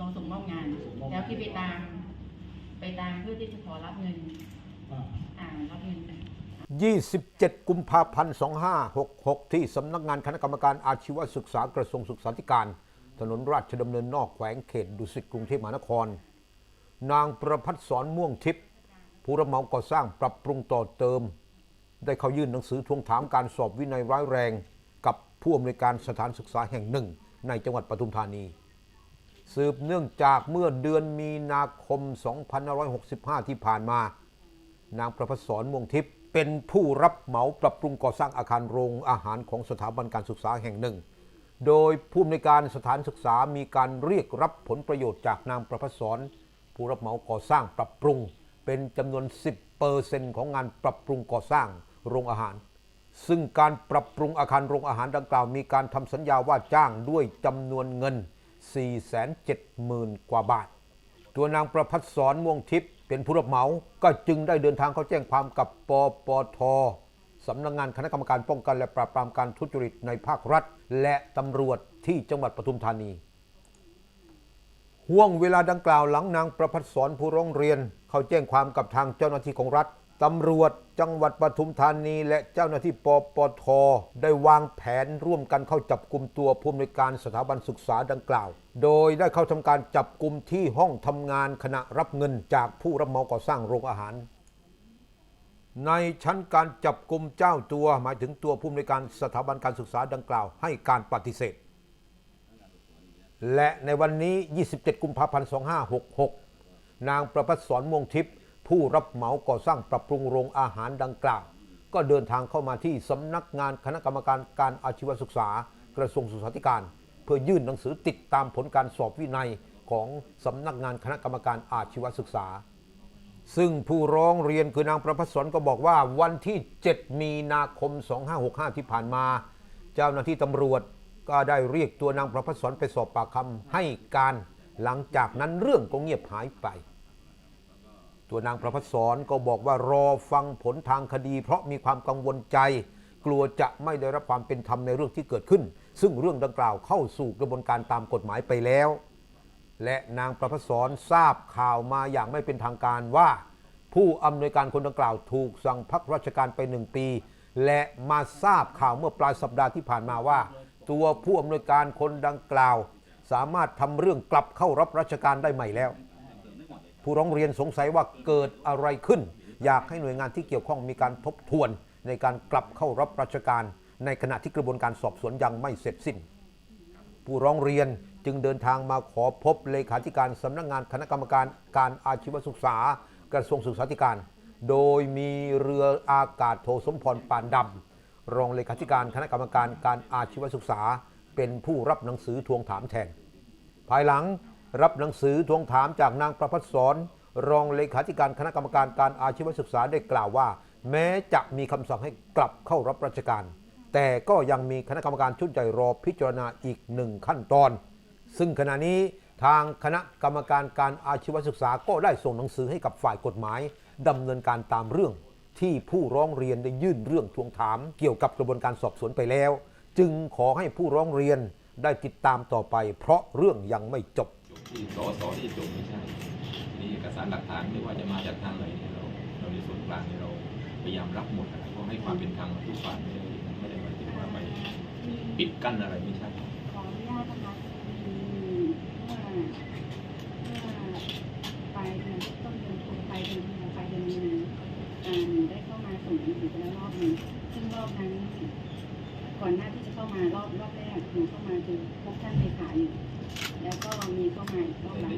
ลงส่งมอบงาน แล้วที่ไปตาม ไปตามเพื่อที่จะขอรับเงินอ่าอ่ารับเงิน 27 กุมภาพันธ์ 2566 ที่สำนักงานคณะกรรมการอาชีวศึกษากระทรวงศึกษาธิการ ถนนราชดำเนินนอกแขวงเขตดุสิตกรุงเทพมหานคร นางประพัฒสอนม่วงทิพย์ผู้รับเหมาก่อสร้างปรับปรุงต่อเติม ได้เข้ายื่นหนังสือทวงถามการสอบวินัยร้ายแรง กับผู้อำนวยการสถานศึกษาแห่งหนึ่ง ในจังหวัดปทุมธานี สืบเนื่องจากเมื่อเดือนมีนาคม 2565 ที่ผ่านมา นางประพัฒสอนม่วงทิพย์เป็นผู้รับเหมาปรับปรุงก่อสร้างอาคารโรงอาหารของสถาบันการศึกษาแห่งหนึ่ง โดยผู้อำนวยการสถานศึกษามีการเรียกรับผลประโยชน์จากนางประพัฒสอนผู้รับเหมาก่อสร้างปรับปรุง เป็นจำนวน 10%ของงานปรับปรุงก่อสร้างโรงอาหาร ซึ่งการปรับปรุงอาคารโรงอาหารดังกล่าว มีการทำสัญญาว่าจ้างด้วยจำนวนเงิน 470,000 กว่าบาท ตัวนางประพัฒสอนม่วงทิพย์เป็นผู้รับเหมา ก็จึงได้เดินทางเข้าแจ้งความกับปปทสำนักงานคณะกรรมการป้องกันและปราบปรามการทุจริตในภาครัฐ และตำรวจที่จังหวัดปทุมธานี ห่วงเวลาดังกล่าวหลังนางประพัฒสอนผู้ร้องเรียน เข้าแจ้งความกับทางเจ้าหน้าที่ของรัฐ ตำรวจจังหวัดปทุมธานี และเจ้าหน้าที่ปปท ได้วางแผนร่วมกันเข้าจับกลุ่มตัวผู้อำนวยการสถาบันศึกษาดังกล่าว โดยได้เข้าทำการจับกลุ่มที่ห้องทำงานขณะรับเงินจากผู้รับเหมาก่อสร้างโรงอาหาร ในชั้นการจับกลุ่มเจ้าตัวหมายถึงตัวผู้อำนวยการสถาบันการศึกษาดังกล่าว ให้การปฏิเสธ และในวันนี้ 27 กุมภาพันธ์ 2566 นางประพัฒสอนม่วงทิพย์ ผู้รับเหมาก่อสร้างปรับปรุงโรงอาหารดังกล่าว ก็เดินทางเข้ามาที่สำนักงานคณะกรรมการการอาชีวศึกษากระทรวงศึกษาธิการ เพื่อยื่นหนังสือติดตามผลการสอบวินัยของสำนักงานคณะกรรมการอาชีวศึกษา ซึ่งผู้ร้องเรียนคือนางประพัฒสนก็บอกว่าวันที่ 7 มีนาคม 2565 ที่ผ่านมา เจ้าหน้าที่ตำรวจก็ได้เรียกตัวนางประพัฒสนไปสอบปากคำให้การ หลังจากนั้นเรื่องก็เงียบหายไป ตัวนางประพัฒสอนก็บอกว่ารอฟังผลทางคดี เพราะมีความกังวลใจ กลัวจะไม่ได้รับความเป็นธรรมในเรื่องที่เกิดขึ้น ซึ่งเรื่องดังกล่าวเข้าสู่กระบวนการตามกฎหมายไปแล้ว และนางประพัฒสอนทราบข่าวมาอย่างไม่เป็นทางการว่า ผู้อำนวยการคนดังกล่าวถูกสั่งพักราชการไปหนึ่งปี และมาทราบข่าวเมื่อปลายสัปดาห์ที่ผ่านมาว่า ตัวผู้อำนวยการคนดังกล่าว สามารถทำเรื่องกลับเข้ารับราชการได้ใหม่แล้ว ผู้ร้องเรียนสงสัยว่าเกิดอะไรขึ้น อยากให้หน่วยงานที่เกี่ยวข้องมีการทบทวน ในการกลับเข้ารับราชการ ในขณะที่กระบวนการสอบสวนยังไม่เสร็จสิ้น ผู้ร้องเรียนจึงเดินทางมาขอพบเลขาธิการสำนักงานคณะกรรมการการอาชีวศึกษา กระทรวงศึกษาธิการ โดยมีเรืออากาศโทสมพรปานดำรองเลขาธิการคณะกรรมการการอาชีวศึกษา เป็นผู้รับหนังสือทวงถามแทนภายหลัง รับหนังสือทวงถามจากนางประพัฒสอนรองเลขาธิการคณะกรรมการการอาชีวศึกษาได้กล่าวว่า แม้จะมีคำสั่งให้กลับเข้ารับราชการ แต่ก็ยังมีคณะกรรมการชุดใหญ่รอพิจารณาอีกหนึ่งขั้นตอน ซึ่งขณะนี้ทางคณะกรรมการการอาชีวศึกษาก็ได้ส่งหนังสือให้กับฝ่ายกฎหมายดำเนินการตามเรื่อง ที่ผู้ร้องเรียนได้ยื่นเรื่องทวงถาม เกี่ยวกับกระบวนการสอบสวนไปแล้ว จึงขอให้ผู้ร้องเรียนได้ติดตามต่อไป เพราะเรื่องยังไม่จบ ที่สอสอที่จะจบไม่ใช่มีเอกสารหลักฐานไม่ว่าจะมาจากทางไหนเนี่ยเราเราในส่วนกลางเนี่ยเราพยายามรับหมดนะครับเพราะให้ความเป็นธรรมกับทุกฝ่ายไม่ได้ไม่ได้หมายถึงว่าไปปิดกั้นอะไรไม่ใช่ขออนุญาตนะคะมเมื่อเมื่อปลายเดือนต้นเดือนตุลาปลายเดือนมีนาปลายเดือนมีนาอ่าหนูได้เข้ามาส่งหนังสือไปแล้วรอบหนึ่งซึ่งรอบนั้นก่อนหน้าที่จะเข้ามารอบรอบแรกหนูเข้ามาคือพบท่านเลขาอยู่ แล้วก็มีเข้ามาอีกรอบหลังนะคะท่านตำรวจต้องการบิ๊กโจจริง